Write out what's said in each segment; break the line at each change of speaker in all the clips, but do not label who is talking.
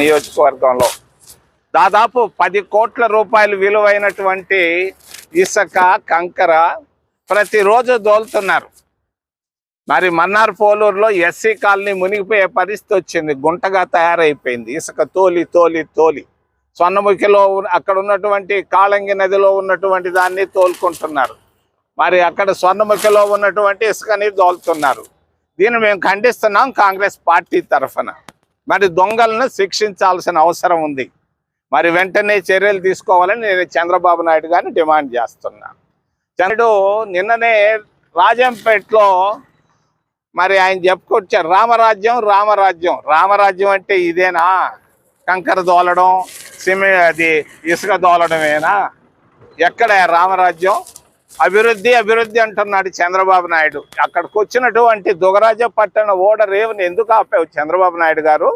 నియోజకవర్గంలో. దాదాపు పది కోట్ల రూపాయలు విలువైనటువంటి ఇసుక కంకర ప్రతిరోజు దోలుతున్నారు. మరి మన్నార్ పోలూరులో ఎస్సీ కాలనీ మునిగిపోయే పరిస్థితి వచ్చింది. గుంటగా తయారైపోయింది. ఇసుక తోలి తోలి తోలి. స్వర్ణముఖిలో ఉన్న- అక్కడ ఉన్నటువంటి కాళంగి నదిలో ఉన్నటువంటి దాన్ని తోలుకుంటున్నారు. మరి అక్కడ స్వర్ణముఖిలో ఉన్నటువంటి ఇసుకని దోలుతున్నారు. దీన్ని మేము ఖండిస్తున్నాం కాంగ్రెస్ పార్టీ తరఫున. మరి దొంగలను శిక్షించాల్సిన అవసరం ఉంది. మరి వెంటనే చర్యలు తీసుకోవాలని నేను చంద్రబాబు నాయుడు గారిని డిమాండ్ చేస్తున్నాను చంద్రుడు నిన్ననే రాజంపేటలో మరి ఆయన చెప్పుకొచ్చారు రామరాజ్యం రామరాజ్యం. రామరాజ్యం అంటే ఇదేనా? కంకర దోలడం సిమె అది ఇసుక దోలడమేనా? ఎక్కడ రామరాజ్యం? అభివృద్ధి అభివృద్ధి అంటున్నాడు చంద్రబాబు నాయుడు. అక్కడికి వచ్చినటువంటి దుగరాజ పట్టణ ఓడ రేవుని ఎందుకు ఆపావు చంద్రబాబు నాయుడు గారు?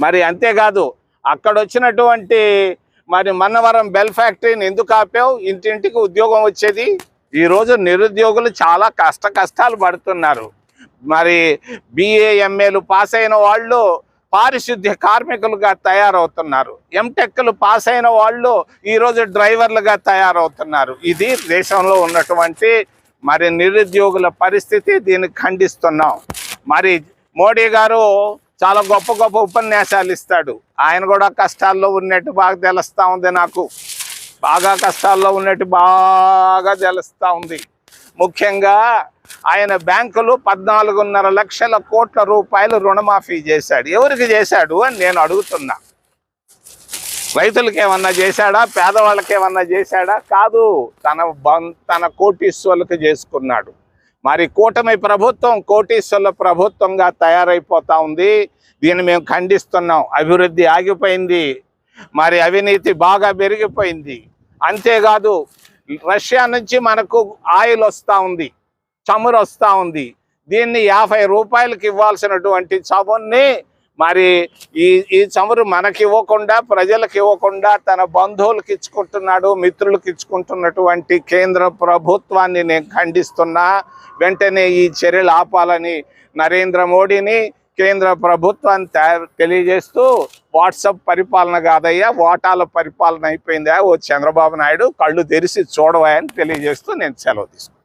మరి అంతేకాదు అక్కడ వచ్చినటువంటి మరి మన్నవరం బెల్ ఫ్యాక్టరీని ఎందుకు ఆపావు? ఇంటింటికి ఉద్యోగం వచ్చేది? ఈరోజు నిరుద్యోగులు చాలా కష్ట కష్టాలు పడుతున్నారు. మరి బిఏ ఎంఏలు పాస్ అయిన వాళ్ళు పారిశుద్ధ్య కార్మికులుగా తయారవుతున్నారు. ఎంటెక్లు పాస్ అయిన వాళ్ళు ఈరోజు డ్రైవర్లుగా తయారవుతున్నారు. ఇది దేశంలో ఉన్నటువంటి మరి నిరుద్యోగుల పరిస్థితి దీన్ని ఖండిస్తున్నాం. మరి మోడీ గారు చాలా గొప్ప గొప్ప ఉపన్యాసాలు ఇస్తాడు. ఆయన కూడా కష్టాల్లో ఉన్నట్టు బాగా తెలుస్తా ఉంది నాకు. బాగా కష్టాల్లో ఉన్నట్టు బాగా తెలుస్తా ఉంది. ముఖ్యంగా ఆయన బ్యాంకులు పద్నాలుగున్నర లక్షల కోట్ల రూపాయలు రుణమాఫీ చేశాడు. ఎవరికి చేశాడు అని నేను అడుగుతున్నా. రైతులకి ఏమన్నా చేశాడా? పేదవాళ్ళకి ఏమన్నా చేశాడా? కాదు. తన బం- తన కోటీశ్వర్లకు చేసుకున్నాడు. మరి కూటమి ప్రభుత్వం కోటీశ్వర్ల ప్రభుత్వంగా తయారైపోతా ఉంది. దీన్ని మేము ఖండిస్తున్నాం. అభివృద్ధి ఆగిపోయింది. మరి అవినీతి బాగా పెరిగిపోయింది. అంతేకాదు రష్యా నుంచి మనకు ఆయిల్ వస్తూ ఉంది చమురు వస్తూ ఉంది. దీన్ని యాభై రూపాయలకి ఇవ్వాల్సినటువంటి చమురుని మరి ఈ ఈ చమురు మనకి ఇవ్వకుండా ప్రజలకు ఇవ్వకుండా తన బంధువులకు ఇచ్చుకుంటున్నాడు మిత్రులకు ఇచ్చుకుంటున్నటువంటి కేంద్ర ప్రభుత్వాన్ని నేను ఖండిస్తున్నా. వెంటనే ఈ చర్యలు ఆపాలని నరేంద్ర మోడీని కేంద్ర ప్రభుత్వాన్ని తెలియజేస్తూ వాట్సప్ పరిపాలన కాదయ్యా ఓటాల పరిపాలన అయిపోయిందా? ఓ చంద్రబాబు నాయుడు కళ్ళు తెరిచి చూడవా అని తెలియజేస్తూ నేను సెలవు తీసుకున్నాను